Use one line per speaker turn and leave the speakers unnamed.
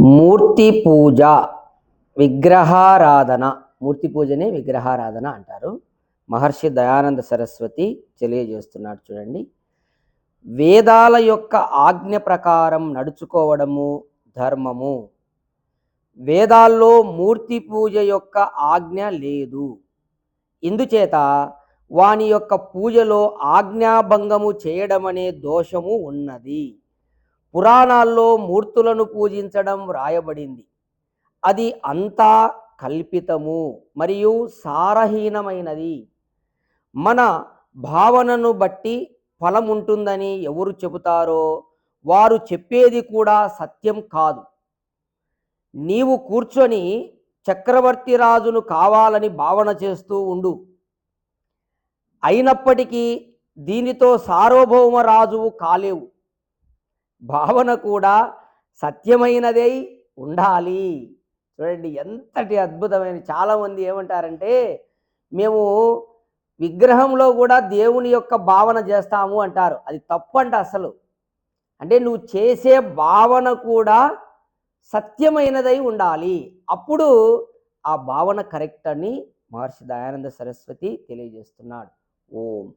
మూర్తి పూజ విగ్రహారాధన. మూర్తి పూజనే విగ్రహారాధన అంటారు. మహర్షి దయానంద సరస్వతి తెలియజేస్తున్నాడు చూడండి. వేదాల యొక్క ఆజ్ఞ ప్రకారం నడుచుకోవడము ధర్మము. వేదాల్లో మూర్తి పూజ యొక్క ఆజ్ఞ లేదు. ఇందుచేత వాని యొక్క పూజలో ఆజ్ఞాభంగము చేయడమనే దోషము ఉన్నది. పురాణాల్లో మూర్తులను పూజించడం వ్రాయబడింది. అది అంతా కల్పితము మరియు సారహీనమైనది. మన భావనను బట్టి ఫలం ఉంటుందని ఎవరు చెబుతారో వారు చెప్పేది కూడా సత్యం కాదు. నీవు కూర్చొని చక్రవర్తి రాజును కావాలని భావన చేస్తూ ఉండు. అయినప్పటికీ దీనితో సార్వభౌమ రాజువు కాలేవు. భావన కూడా సత్యమైనదై ఉండాలి. చూడండి ఎంతటి అద్భుతమైన చాలామంది ఏమంటారంటే మేము విగ్రహంలో కూడా దేవుని యొక్క భావన చేస్తాము అంటారు. అది తప్పంట అసలు. అంటే నువ్వు చేసే భావన కూడా సత్యమైనదై ఉండాలి. అప్పుడు ఆ భావన కరెక్ట్ అని మహర్షి దయానంద సరస్వతి తెలియజేస్తున్నాడు. ఓం.